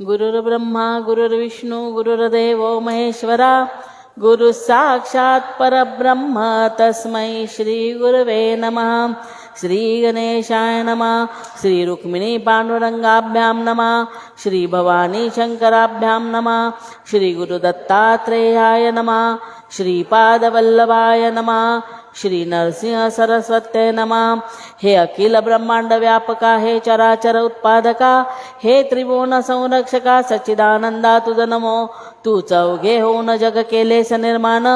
गुरुर्ब्रह्मा गुरुर्विष्णू गुरुर्देव महेश्वरा गुरु साक्षात परब्रह्म. तस्मै श्री गुरवे नमः. श्री गणेशाय नमः. श्री रुक्मिणी पांडुरंगाभ्याम नमः. श्री भवानी शंकराभ्याम नमः. श्री गुरुदत्तात्रेयाय नमः. श्रीपादवल्लभाय नमः. श्री नरसिंह सरस्वत्ये नमः। हे अखिल ब्रह्मांड व्यापका हे चराचर उत्पादका। हे त्रिभुवन संरक्षका सच्चिदानंदा तुझ नमो। तू चौघे होऊन जग केलेस निर्माण.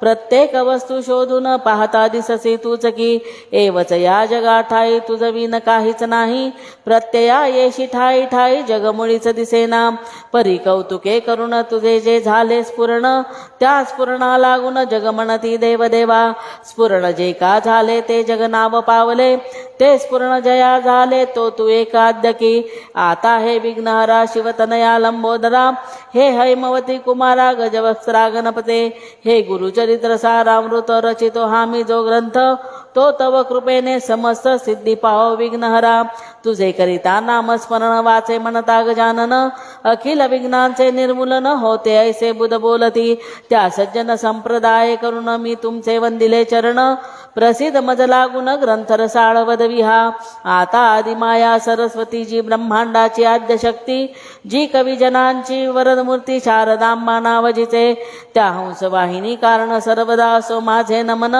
प्रत्येक वस्तू शोधून पाहता दिससे तूच की. एवच या जगा ठाई तुझ विन काहीच नाही. प्रत्यया येशी ठाई ठाई जगमुळीच दिसेना. परी कौतुके करून तुझे जे झाले स्फुरण त्या स्फुरणा लागून जग म्हणती देवदेवा. स्फुरण जे का झाले ते जग नाव पावले ते स्फुरण जया झाले तो तू एकाद्य की. आता हे विघ्नहरा शिवतनया लंबोदरा. हे हैमवती कुमारा गजवस्त्रा गणपते हे गुरुचरित्र सारामृत रचितो हामी जो ग्रंथ। तो तव कृपेने समस्त सिद्धी पाहो विघ्नहरा। तुझे करिता नामस्मरण वाचे म्हणता गजानन अखिल विघ्नांचे निर्मूलन होते ऐसे बुध बोलती। त्या सज्जन संप्रदाय करून मी तुमचे वंदिले चरण। प्रसिद्ध मजलागुण लागून ग्रंथ रसाळ वदविहा आता आदिमाया सरस्वती जी ब्रह्मांडाची आद्यशक्ती। जी कविजनांची वरदमूर्ती शारदा शारदांबा नावजीचे त्या हंस वाहिनी कारण सर्वदा असो माझे नमन.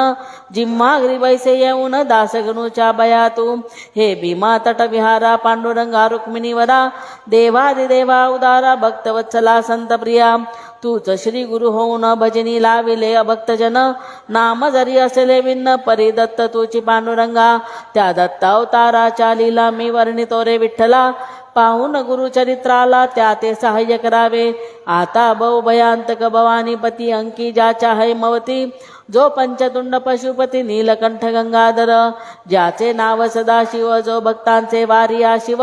जिम्माग्री बैसे येऊन दासगणूच्या बयातू हे भीमा तटविहारा पांडुरंगा रुक्मिणीवरा देवादिदेवा उदारा भक्तवत्सला संतप्रिया तूच श्री गुरु होऊन भजनी लाविले अभक्तजन. नाम जरी असले भिन्न परी दत्त तुची पांडुरंगा. त्या दत्तावताराच्या लीला मी वर्णितो रे विठ्ठला. पाहून गुरुचरित्राला त्या ते सहाय्य करावे. आता बहु भयांतक भवानीपती अंकी ज्याच्या हैमवती. जो पंचतुंड पशुपती नीलकंठ गंगाधर ज्याचे नाव सदाशिव जो भक्तांचे वारिया शिव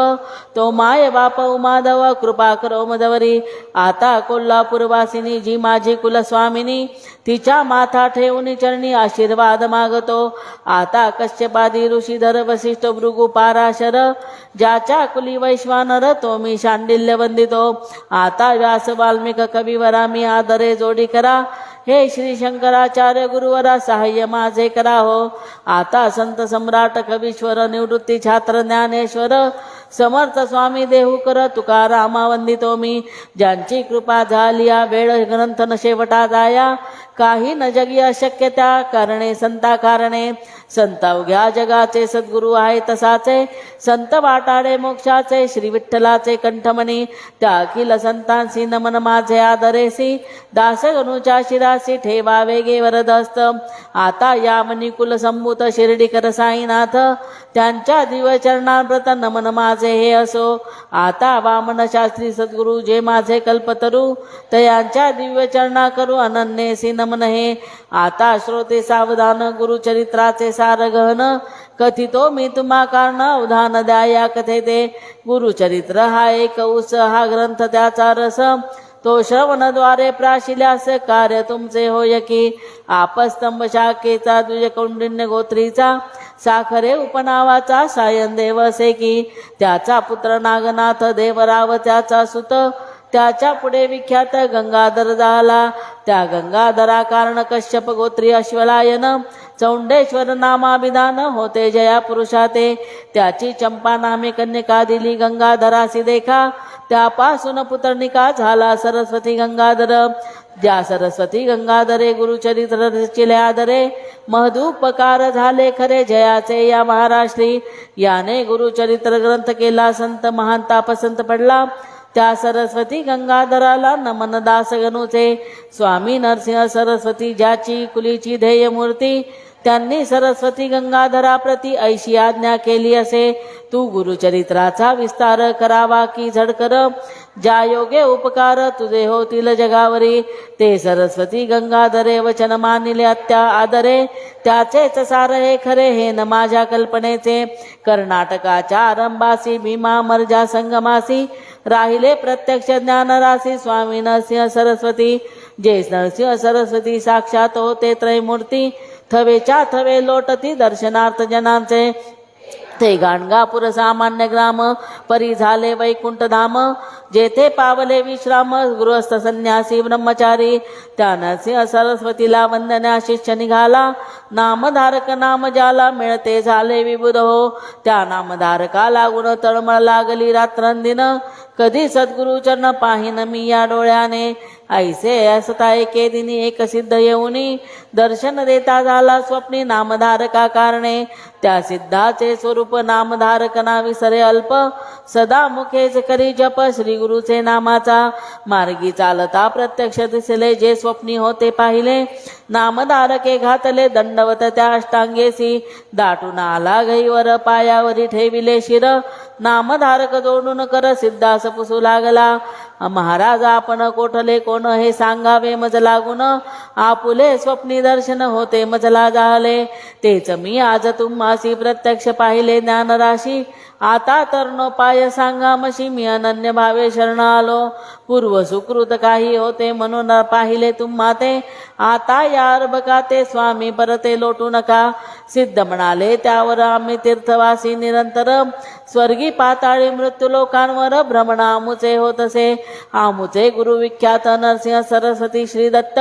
तो माय बाप उमाधव कृपा करो मदवरी. आता कोल्हापूरवासिनी जी माझी कुलस्वामिनी तिच्या माथा ठेवून चरणी आशीर्वाद मागतो. आता कश्यपादी ऋषीधर वसिष्ठ भृगु पाराशर ज्याच्या कुली वैश्वानर तो मी शांडिल्य वंदितो. आता व्यास वाल्मिक कविवरा मी आदरे जोडी करा. हे श्री शंकराचार्य गुरुवरा सहाय्य माझे करा हो आता संत सम्राट कवीश्वर निवृत्ती छात्र ज्ञानेश्वर समर्थ स्वामी देहूकर तुकारामा वंदितो मी. ज्यांची कृपा झाली या वेळ ग्रंथ न शेवटा जाया. काही न जगी अशक्य त्या कारणे संता कारणे. संताव अवघ्या जगाचे सद्गुरु आहे तसाचे. संत वाटाडे मोक्षाचे श्री विठ्ठलाचे कंठमणी. त्या अखिल संतांसी नमन माझे आदरेसी. दासगणूच्या शिरासी ठेवा वेगे वरदस्त आता यामनी मनिकुल संभूत शिर्डीकर साईनाथ. त्यांच्या दिवचरणाव्रत नमन माझे हे असो. आता वामन शास्त्री सद्गुरु जे माझे कल्पतरू तयांच्या दिव्यचरणा करू अनन्येसी नमन हे आता श्रोते सावधान गुरुचरित्राचे सार गहन कथितो मी तुम्हा कारण अवधान द्या या कथेते गुरुचरित्र हा एक उस हा ग्रंथ त्याचा रस. तो श्रवणद्वारे प्राशिल्यास कार्य तुमचे होय की. आपस्तंभ शाखेचा तुझे कौंडिन्य गोत्रीचा साखरे उपनावाचा सायन देवसे की त्याचा पुत्र नागनाथ देवराव त्याचा सुत त्याच्या पुढे विख्यात गंगाधर झाला. त्या गंगाधरा कारण कश्यप गोत्री अश्वलायन चौंडेश्वर नामाभिधान होते जया पुरुषाते. त्याची चंपा नामे कन्यका दिली गंगाधरासी देखा. त्यापासून पुतर्णिका झाला सरस्वती गंगाधर. ज्या सरस्वती गंगाधरे गुरुचरित्र रचिले आदरे. महदूपकार झाले खरे जयाचे या महाराष्ट्री. याने गुरुचरित्र ग्रंथ केला संत महान तापसंत पडला. त्या सरस्वती गंगाधराला नमन दास गणूचे स्वामी नरसिंह सरस्वती ज्याची कुलीची ध्येय मूर्ती त्यांनी सरस्वती गंगाधराप्रती ऐशी आज्ञा केली असे. तू गुरुचरित्राचा विस्तार करावा की झडकर. ज्या योगे उपकार तुझे होतील जगावरी. ते सरस्वती गंगाधरे वचन मानिले अत्या आदरे. त्याचेच सार हे खरे हे न माझ्या कल्पनेचे. कर्नाटकाच्या आरंभासी भीमा मर्जा संगमासी. राहिले प्रत्यक्ष ज्ञानरासी स्वामी नरसिंह सरस्वती. जे नरसिंह सरस्वती साक्षात होते त्रयमूर्ती थवेच्या थवे लोटती दर्शनार्थ जनांचे. ते गाणगापूर सामान्य ग्राम परी झाले वैकुंठ धाम. जेथे पावले विश्राम गृहस्थ संन्यासी ब्रह्मचारी. त्या सरस्वतीला वंदना शिष्य निघाला. नामधारक नाम ज्याला मिळते झाले विबुध हो. त्या नामधारका लागून तळमळ लागली रात्रंदिन. कधी सद्गुरु चरण पाहिन मी या डोळ्याने. ऐसे असता एके दिनी एक सिद्ध येऊनी. दर्शन देता झाला स्वप्नी नामधारका कारणे. त्या सिद्धाचे स्वरूप नामधारक ना विसरे अल्प. सदा मुखेच करी जप श्री गुरुचे नामाचा. मार्गी चालता प्रत्यक्ष दिसले जे स्वप्नी होते पाहिले. नामधारके घातले दंडवत त्या अष्टांगेसी. दाटून आला घईवर पायावरी ठेविले शिर. नामधारक जोडून कर सिद्धास पुसू लागला. महाराज आपण कोठले कोण हे सांगावे मज लागून. आपुले स्वप्नी दर्शन होते मजला झाले तेच मी आज तुम्हासी प्रत्यक्ष पाहिले ज्ञानराशी. आता तर न पाय सांगा मशी मी अनन्य भावे शरण आलो पूर्व सुकृत काही होते म्हणून पाहिले तुम्हा ते आता या अर्भका ते स्वामी परते लोटू नका. सिद्ध म्हणाले त्यावर आम्ही तीर्थवासी निरंतर. स्वर्गी पाताळी मृत्यू लोकांवर भ्रमण आमुचे होत असे आमुचे गुरु विख्यात नरसिंह सरस्वती श्री दत्त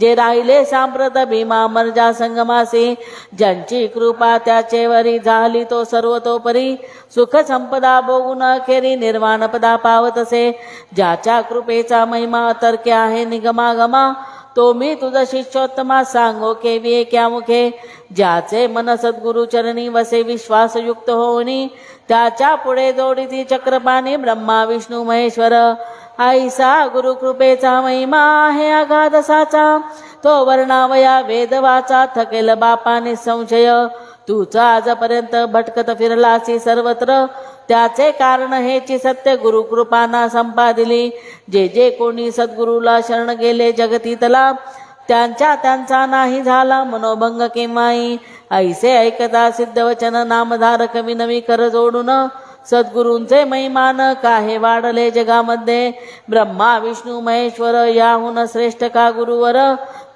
जे राहिले सांप्रत भीमा मर्जा संगमासी ज्यांची कृपा त्याचेवरी झाली तो सर्वतोपरी. सुख संपदा भोगून अखेरी निर्वाण पदा पावत असे ज्याच्या कृपेचा महिमा तर्के आहे निगमागमा तो मी तुझा शिष्योत्तमा सांगो केवी एक्या मुखे ज्याचे मन सद्गुरु चरणी वसे विश्वासयुक्त होणी त्याच्या पुढे जोडीती चक्रपाणी ब्रह्मा विष्णू महेश्वर. आईसा गुरु कृपेचा महिमा आहे अगाधसाचा तो वर्णावया वेद वाचा थकेल बापाने संशय. तूच आजपर्यंत भटकत फिरलासी सर्वत्र. त्याचे कारण हेची सत्य गुरु कृपाना संपादिली. जे जे कोणी सद्गुरूला शरण गेले जगतीतला त्यांच्या त्यांचा नाही झाला मनोभंग केव्हाही. ऐसे ऐकता सिद्ध वचन नामधारक विनवी कर जोडून. सद्गुरूंचे महिमान काहे वाढले जगामध्ये. ब्रह्मा विष्णू महेश्वर याहून श्रेष्ठ का गुरुवर?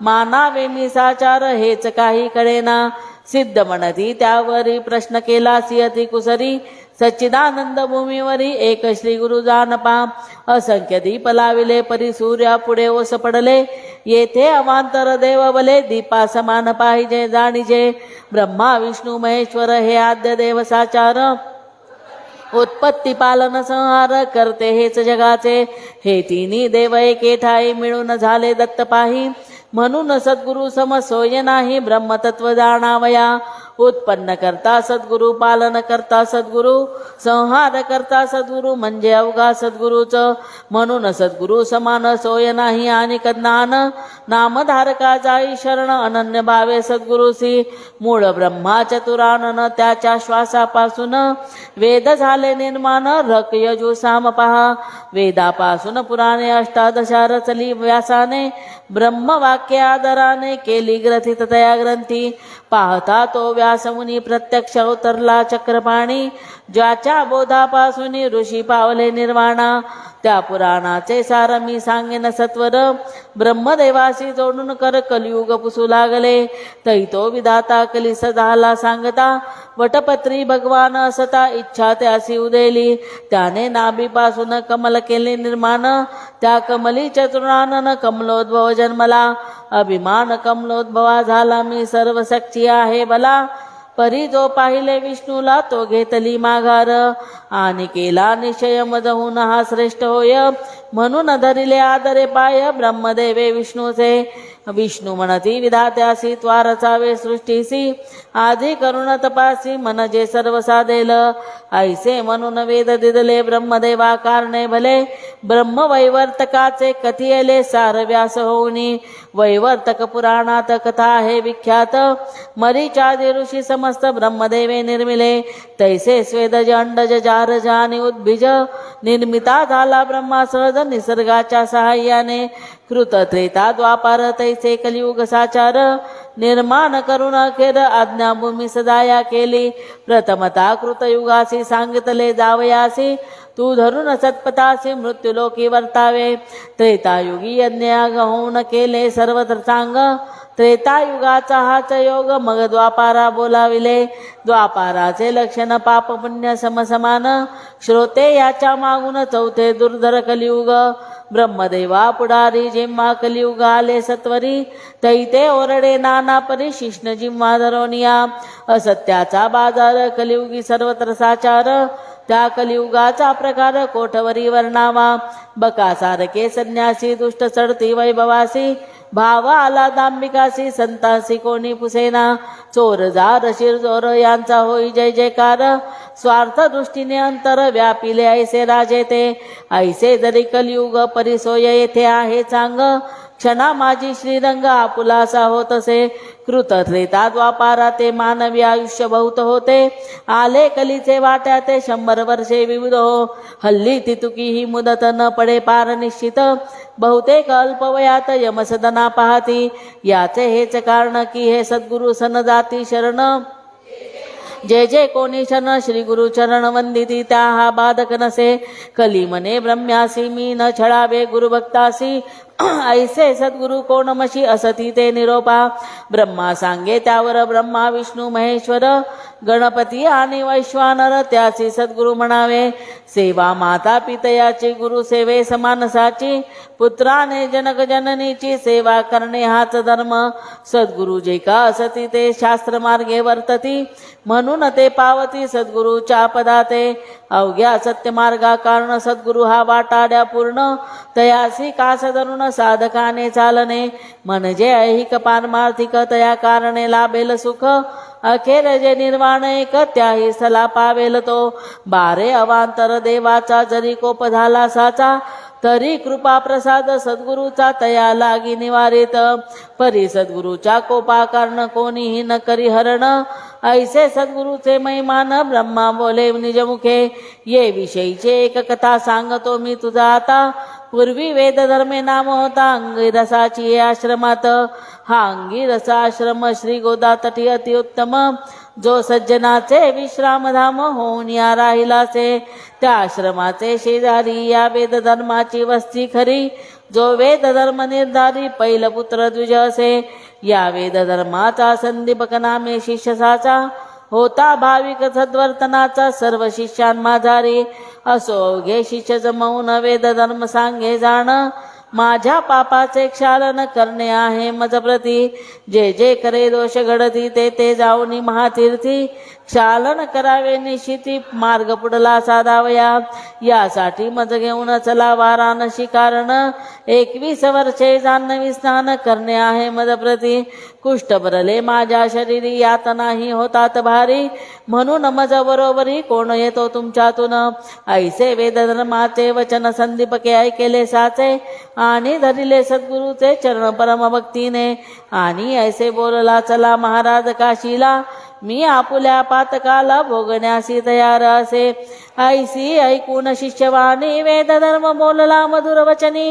मानावे मी साचार हेच काही कळेना. सिद्ध म्हणती त्यावरी प्रश्न केला सियती कुसरी. सच्चिदानंद भूमीवरी एक श्री गुरु जानपा. असंख्य दीप लाविले परी सूर्या पुढे ओस पडले. येथे अवांतर देव बले दीपा समान पाहिजे जाणीजे. ब्रह्मा विष्णू महेश्वर हे आद्य देव साचार. उत्पत्ती पालन संहार करते हेच जगाचे. हे तिन्ही देव एके ठाई मिळून झाले दत्त पाही म्हणून सद्गुरु समसोय नाही ब्रह्मतत्व जाणावया. उत्पन्न करता सद्गुरु पालन करता सद्गुरु संहार करता सद्गुरु म्हणजे अवघा सद्गुरूचं. म्हणून सद्गुरु समान सोय नाही आणि ज्ञान नामधारका जाई शरण अनन्य भावे सद्गुरुसी मूळ ब्रह्मा चतुरानन त्याच्या श्वासापासून वेद झाले निर्माण रक यजू साम पहा. वेदापासून पुराणे अष्टादशा रचली व्यासाने ब्रह्मवाक्यादराने केली ग्रथित तया ग्रंथी. पाहता तो व्यासमुनी प्रत्यक्ष अवतरला चक्रपाणी. ज्याच्या बोधापासून ऋषी पावले निर्वाणा. त्या पुराणाचे सार मी सांगेन सत्वर. ब्रह्मदेवाशी जोडून कर कलियुग पुसू लागले. तै तो विधाता कलिस झाला सांगता. वटपत्री भगवान असता इच्छा त्यासी उदेली. त्याने नाभीपासून कमल केले निर्माण. त्या कमली चतुरानन कमलोद्भव जन्मला. अभिमान कमलोद्भवा झाला मी सर्व शक्ती आहे बला. परी जो पाहिले विष्णूला तो घेतली माघार. आणि केला निश्चय मजहून हा श्रेष्ठ होय. म्हणून धरिले आदरे पाय ब्रह्मदेवे विष्णूचे. विष्णू म्हणती विधात्यासी त्वारचावे सृष्टीसी. आधी करुण तपासी मन जे सर्व साधेल. ऐसे म्हणून वेद दिदले ब्रह्मदेवा कारणे भले. ब्रह्मवैवर्तकाचे कथियले सार व्यास होऊनी. वैवर्तक पुराणात कथा आहे विख्यात। मरीचादि ऋषी समस्त ब्रह्मदेवे निर्मिले। तैसे स्वेदज अंडज जारज आणि उद्भिज। निर्मिता झाला ब्रह्मा सहज निसर्गाच्या सहाय्याने। कृत त्रेता द्वापार तैसे कलियुग साचार। निर्माण करुण अखेर आज्ञाभूमी सदाया केली। प्रथमता कृतयुगासी सांगितले जावयासी। तू धरून सत्पथासी मृत्यूलोकी वर्तावे त्रेतायुगी यज्ञ होऊन केले सर्वत्र चांग। त्रेतायुगाचा हाच योग मग द्वापारा बोलाविले। द्वापाराचे लक्षण पाप पुण्य समसमान श्रोते याच्या मागून चौथे दुर्धर कलियुग। ब्रह्मदेवा पुढारी जिम्मा कलियुग आले सत्वरी तैते ओरडे नाना परी शिष्ण जिम्हा धरोनिया असत्याचा बाजार कलियुगी सर्वत्र साचार। त्या कलियुगाचा प्रकार कोठवरी वर्णावा. बकासारखे संन्यासी दुष्ट चढती वैभवासी भाव आला दांबिकासी संतासी कोणी पुसेना. चोर जार जोर यांचा होई जय जयकार. स्वार्थ दृष्टीने अंतर व्यापिले ऐसे राजे ते. ऐसे जरी कलियुग परिसोय येथे आहे चांग. क्षणा माझी श्रीरंग आपुलासा होतसे. कृत त्रेता द्वापारा ते मानवी आयुष्य बहुत होते. आले कलीचे वाट्या ते शंभर वर्षे विविध हो. हल्ली तितुकी ही मुदत न पडे पार निश्चित. बहुतेक अल्पवयात यमसदना पाहती. याचे हेच कारण की हे सद्गुरु सन जाती शरण. जे जे कोणी शरण श्री गुरु चरण वंदिती त्या हा बाधक नसे. कली मने ब्रह्म्यासी मी न छळावे गुरुभक्तासी. ऐसे सद्गुरु कोणमशी असती ते निरोपा। ब्रह्मा सांगे त्यावर ब्रह्मा विष्णू महेश्वर। गणपती आणि वैश्वानर त्याची सद्गुरु म्हणावे सेवा माता पितयाची गुरु सेवे समानसाची पुत्राने जनक जननीची सेवा करणे हाच धर्म. सद्गुरु जे का असती ते शास्त्र मार्गे वर्तती. म्हणून ते पावती सद्गुरूच्या पदाते. अवघ्या सत्यमार्गा कारण सद्गुरु हा वाटाड्या पूर्ण. तयासी कास धरून साधकाने चालणे. म्हणजे ऐहिक पारमार्थिक तया कारणे लाभेल सुख. अखेर जे निर्वाण एक त्याही स्थला पावेल तो. बारे अवांतर देवाचा जरी कोप झाला साचा तरी कृपा प्रसाद सद्गुरूचा तया लागी निवारित. परी सद्गुरूच्या कोपा कारण कोणीही न करी हरण. ऐसे सद्गुरूचे महिमान ब्रह्मा बोले निजमुखे. ये विषयीचे एक कथा सांगतो मी तुझा आता. पूर्वी वेद धर्मे नाम होता अंगिरसाची हे आश्रमात. हा अंगिरसा आश्रम श्री गोदातटी अतिउत्तम. जो सज्जनाचे विश्रामधाम होऊन या राहिलासे. त्या आश्रमाचे शेजारी या वेद धर्माची वस्ती खरी. जो वेद धर्म निर्धारी पैल पुत्र द्विज असे. या वेद धर्माचा संदीपक नामे शिष्यसाचा. होता भाविक सद्वर्तनाचा सर्व शिष्यांमाझारी असो घेशीच जमवून वेद धर्म सांगे जाण. माझ्या पापाचे क्षालन करणे आहे मज प्रती जे जे करे दोष घडती ते ते जाऊनी महातीर्थी. क्षालन करावे निशिती मार्ग पुढला साधावया. यासाठी मज घेऊन चला वाराणसी कारण. एकवीस वर्षे जान्हवी स्नान करणे आहे मज प्रती कुष्ठ भरले माझ्या शरीरी यात नाही होतात भारी. म्हणून मजबरोबरी कोण येतो तुमच्यातून? ऐसे वेद धर्माचे वचन संदीपके ऐकेले साचे आणि धरिले सद्गुरूचे चरण परम भक्तीने आणि ऐसे बोलला चला महाराज काशीला मी आपुल्या पातकाला भोगण्यासी तयार असे. ऐसी ऐकून शिष्यवाणी वेद धर्म बोलला मधुर वचनी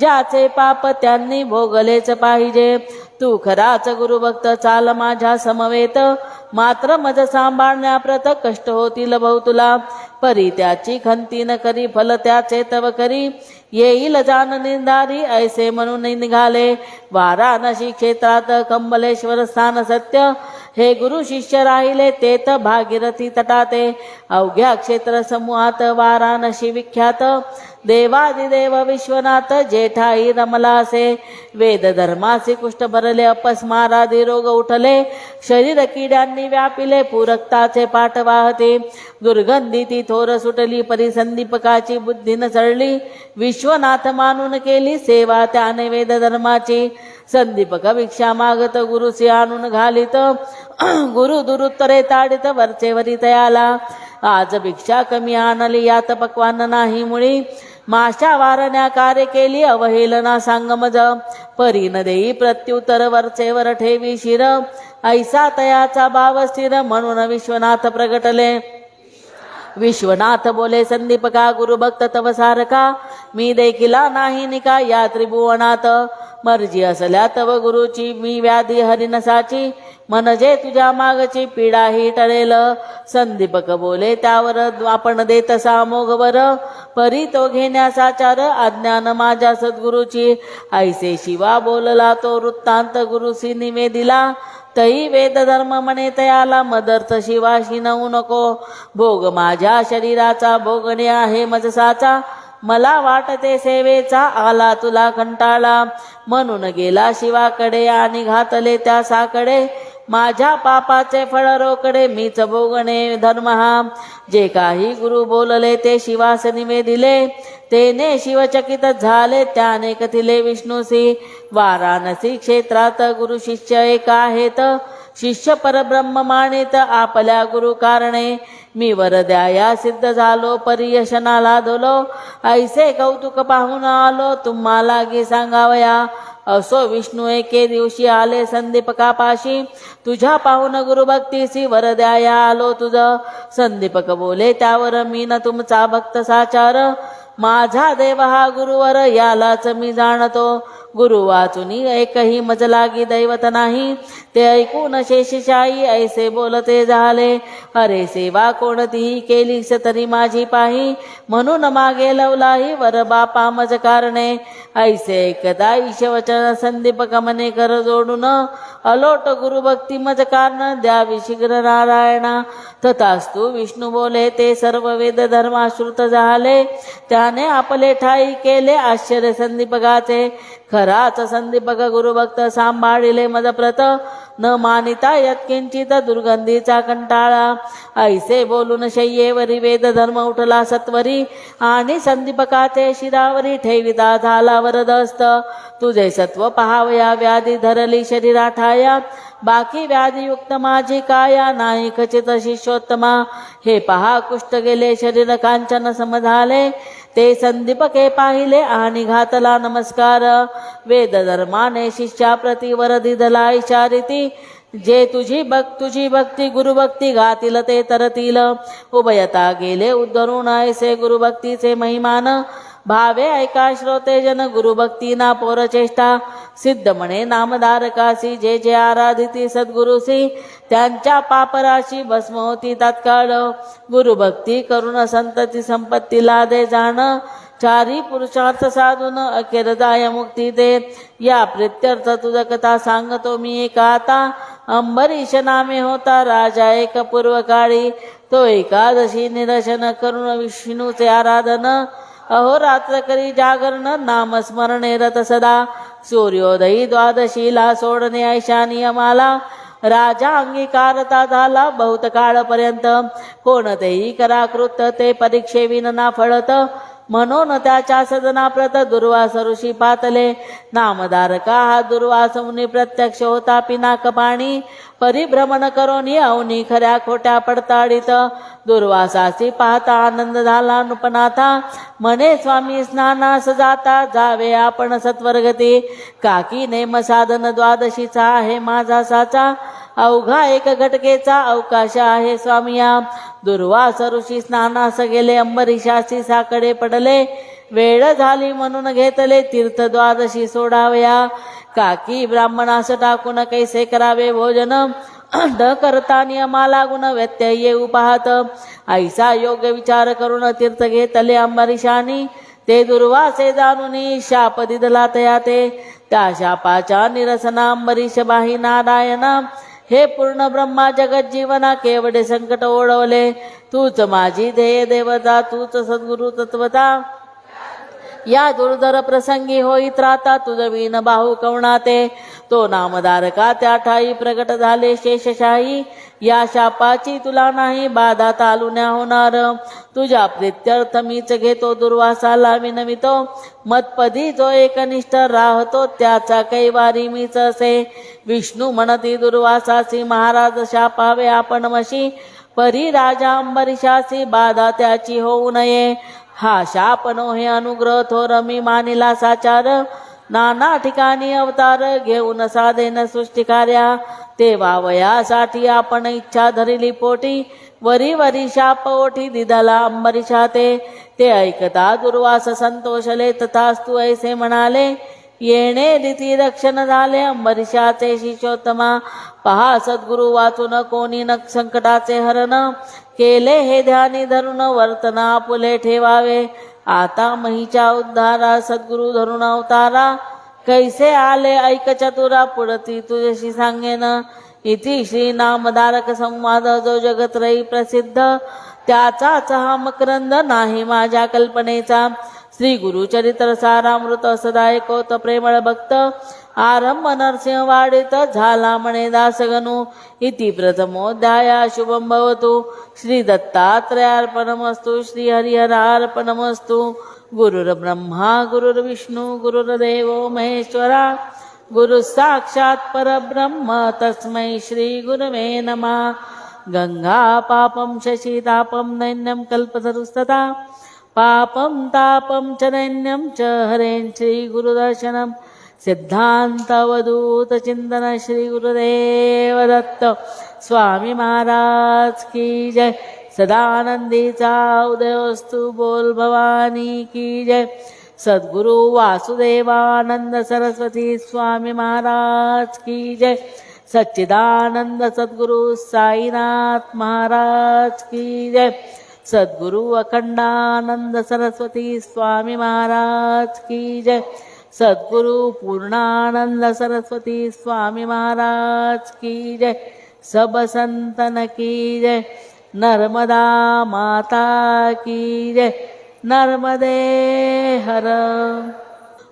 ज्याचे पाप त्यांनी भोगलेच पाहिजे. तू खराच गुरुभक्त चाल माझ्या समवेत. मात्र मज सांभाळण्याप्रत कष्ट होतील भाऊ तुला. परी त्याची खंती न करी फल त्याचे तव करी. येईल जान निंदारी ऐसे म्हणून निघाले. वाराणसी क्षेत्रात कंबलेश्वर स्थान सत्य. हे गुरु शिष्य राहिले तेथ भागीरथी तटाते. अवघ्या क्षेत्र समूहात वाराणसी विख्यात. देवादिदेव विश्वनाथ जेठाई रमलासे वेद धर्माचे कुष्ठ भरले अपस्मारादी रोग उठले शरीर किड्यांनी व्यापिले पूरकताचे पाठ वाहते दुर्गंधी ती थोर सुटली परिसंदीपकाची बुद्धी न चढली विश्वनाथ मानून केली सेवा त्याने वेद धर्माची संदीपक भिक्षा मागत गुरुसी आणून घालित गुरु दुरुत्तरे ताडित वरचेवरी तयाला आज भिक्षा कमी आणली यात पक्वान नाही मुळी माशा वारण्या कार्य केली अवहेलना सांग मज परीन देई प्रत्युत्तर वरचेवर ठेवी शिर. ऐसा तयाचा भाव स्थिर म्हणून विश्वनाथ प्रगटले. विश्वनाथ बोले संदीपका गुरुभक्त तव सारका मी देखिला नाही निका या त्रिभुवनात. मर्जी असल्या तव गुरुची मी व्याधी हरिनसाची. म्हणजे तुझ्या मागची पीडा ही टळेल. संदीपक बोले त्यावर आपण देत मोग वर. परी तो घेण्याचा चार अज्ञान माझ्या सद्गुरुची. ऐसे शिवा बोलला तो वृत्तांत गुरुसी निवेदिला. तई वेद धर्म म्हणे तयाला मदर्थ शिवाशी नऊ नको. भोग माझ्या शरीराचा भोगणे आहे मजसाचा. मला वाटते सेवेचा आला तुला कंटाळा. म्हणून गेला शिवाकडे आणि घातले त्या साकडे. माझ्या पापाचे फळ रोकडे मीच भोगणे धर्म हा जे काही गुरु बोलले ते शिवास निवेदिले तेने शिवचकित झाले त्याने कथिले विष्णूसी वाराणसी क्षेत्रात गुरु शिष्य एक आहेत. शिष्य परब्रह्म मानित आपल्या गुरु कारणे. मी वरद्याया सिद्ध झालो परियशनाला धोलो. ऐसे कौतुक पाहून आलो तुम्हाला गी सांगावया. असो विष्णू एके दिवशी आले संदीपकापाशी तुझ्या पाहून गुरुभक्तीसी वरद्याया आलो तुझ. संदीपक बोले त्यावर मी न तुमचा भक्त साचार. माझा देव हा गुरुवर यालाच मी जाणतो. गुरु वाचुनी एकही मज लागी दैवत नाही. ते ऐकून शेषशाही ऐसे बोलते झाले अरे सेवा कोणतीही केलीस तरी माझी पाही? म्हणून मागे लवलाही वर बापा मज कारणे. ऐसे एकदा ईशवचन संदीप मने कर जोडून. अलोट गुरुभक्ती मज कारण द्यावी शीघ्र नारायणा. तथास्तु विष्णू बोले ते सर्व वेद धर्माश्रुत झाले. त्याने आपले ठाई केले आश्चर्य संदीपकाचे खराच संदीपक गुरुभक्त सांभाळिले मदप्रत न मानिता यत्किंचित दुर्गंधीचा कंटाळा. ऐसे बोलून शय्येवरी वेद धर्म उठला सत्वरी. आणि संदीपकाचे शिरावरी ठेविता झाला वरदस्त तुझे सत्व पहावया व्याधी धरली शरीरा ठाया बाकी व्याधीयुक्त माझी काया नाही खचित शिष्योत्तमा. हे पहा कुष्ट गेले शरीर कांचन समधाले ते संदीपके पाहिले आणि घातला नमस्कार. वेद धर्माने शिष्याप्रती वरदी दला इशारिती जे तुझी भक् तुझी भक्ती गुरुभक्ती घातील ते तरतील. उभयता गेले उद्धरून ऐसे गुरुभक्तीचे महिमान. भावे ऐका श्रोते जन गुरुभक्तीना पोरचेष्टा सिद्ध म्हणे नामधारकासी जे जे आराधिती सद्गुरुसी त्यांच्या पापराशी भस्म होती तात्काळ. गुरुभक्ती करुण संतती संपत्तीला दे जाण. चारी पुरुषार्थ साधून अखेरदाय मुक्ती दे. या प्रित्यर्थ तुझ कथा सांगतो मी एका आता. अंबरीश नामे होता राजा एक पूर्वकाळी. तो एकादशी निरशन करून विष्णूचे आराधन. अहोरात्र करी जागरण नामस्मरणे रत सदा. सूर्योदयी द्वादशीला सोडणे ऐशा नियमाला. राजा अंगीकारता झाला बहुत काळपर्यंत कोणतेही कराकृत ते परीक्षेविन ना फळत. म्हणून त्याच्या सदनाप्रत दुर्वास ऋषी पातले. नामधारका हा दुर्वास? मुनी प्रत्यक्ष होता पिनाक पाणी. परिभ्रमण करून अवनी खऱ्या खोट्या पडताळीत. दुर्वासाची पाहता आनंद झाला नृपनाथा म्हणे स्वामी स्नानास जाता जावे आपण सत्वर्गती. काकी नेम साधन द्वादशीचा आहे माझा साचा. अवघा एक घटकेचा अवकाश आहे स्वामिया. दुर्वास ऋषी स्नानास गेले अंबरीशाची साकडे पडले. वेळ झाली म्हणून घेतले तीर्थ द्वादशी सोडावया. काकी ब्राह्मणास टाकून कैसे करावे भोजन? न करता नियमा लागून व्यत्यय येऊ पाहत. ऐसा योग्य विचार करून तीर्थ घेतले अंबरीशानी ते दुर्वासे जाणून शाप दिदला तया ते त्या शापाच्या निरसना अंबरीश बाही नारायण. हे पूर्ण ब्रह्मा जगत जीवना केवढे संकट ओढवले? तूच माझी ध्येय देवता तूच सद्गुरु तत्वता. या दुर्धर प्रसंगी होई त्राता तुझ विण बाहू कवणाते? तो नामधारका त्या ठाई प्रगट झाले शेषशाही? या शापाची तुला नाही बाधा तालुन्या होणार. तुझ्या प्रित्यर्थ मीच घेतो दुर्वासाला विनवितो मतपदी जो एकनिष्ठ राहतो त्याचा कैवारी मीच असे. विष्णू म्हणती दुर्वासासी महाराज शापावे आपण मशी. परी राजा अंबरीशासी बाधा त्याची होऊ नये. हा शाप नो हे अनुग्रह थोर मी मानिला साचार. नाना ठिकाणी अवतार घेऊन साधेन सृष्टिकार्या ते वावयासाठी आपण इच्छा धरिली पोटी. वरी वरी शाप ओठी दिदला अंबरीशा ते. ते ऐकता दुर्वास संतोषले तथास्तु ऐसे म्हणाले येणे रीती रक्षण झाले अंबरीशाचे शिष्योत्तमा. पहा सद्गुरु वाचून कोणी न संकटाचे हरण. केले हे ध्यानी धरून वर्तना पुले ठेवावे. आता महीच्या उद्धारा सद्गुरु धरून अवतारा. कैसे आले ऐक चतुरा पुढती तुझ्याशी सांगेन. इति श्री नामधारक संवाद जो जगत रही प्रसिद्ध. त्याचाच हा मकरंद नाही माझ्या कल्पनेचा. श्री गुरुचरित्र सारामृत सदा ऐकवत प्रेमळ भक्त आरंभ नरसिंह वाडित झाला म्हणे दासगनु इति प्रथमोध्याया शुभम भवतु श्री दत्तात्रयार्पणमस्तु श्री हरिहरार्पणमस्तु गुरुर्ब्रह्मा गुरुर्विष्णू गुरुर्देव महेश्वरा गुरु साक्षात् परब्रह्म तस्मै श्री नमः गंगा शशितापं दैन्यं कल्पतरुस्तथा पापं तापं च दैन्यं च हरेन् श्रीगुरुदर्शनं. सिद्धान्तवधूतचिन्तन श्रीगुरुदेवदत्त. स्वामी महाराज की जय. सदानंदीचा उदयोस्तु बोल भवानी की जय. सद्गुरु वासुदेवानंद सरस्वती स्वामी महाराज की जय. सच्चिदानंद सद्गुरु साईनाथ महाराज की जय. सद्गुरु अखंडानंद सरस्वती स्वामी महाराज की जय। सद्गुरु पूर्णानंद सरस्वती स्वामी महाराज की जय। सब संतन की जय। नर्मदा माता की जय। नर्मदे हर।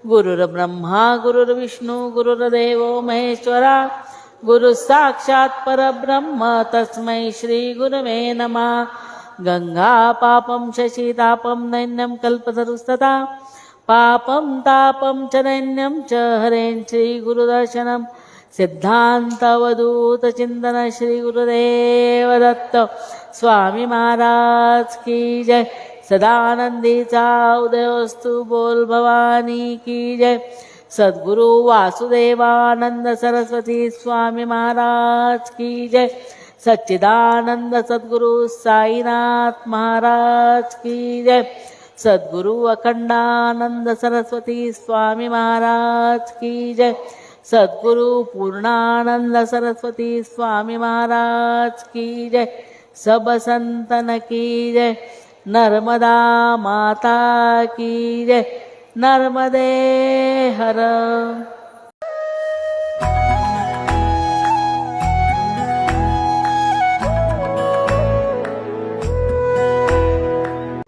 गुरुर्ब्रह्मा गुरुर्विष्णू गुरुर्देवो महेश्वरा। गुरु साक्षात् परब्रह्म तस्मै श्री गुरवे नमः गंगा पापं शशितापं दैन्यं कल्पतरुस्तथा पापं तापं च नैन्यं च हरेन् श्रीगुरुदर्शनं। सिद्धान्तवधूतचिन्तन श्रीगुरुदेव दत्त स्वामी महाराज की जय। सदानन्दीचा उदयोस्तु बोल भवानी की जय। सद्गुरु वासुदेवानंद सरस्वती स्वामी महाराज की जय। सच्चिदानंद सद्गुरु साईनाथ महाराज की जय सद्गुरु अखंडानंद सरस्वती स्वामी महाराज की जय सद्गुरु पूर्णानंद सरस्वती स्वामी महाराज की जय सब संतन की जय नर्मदा माता की जय नर्मदे हर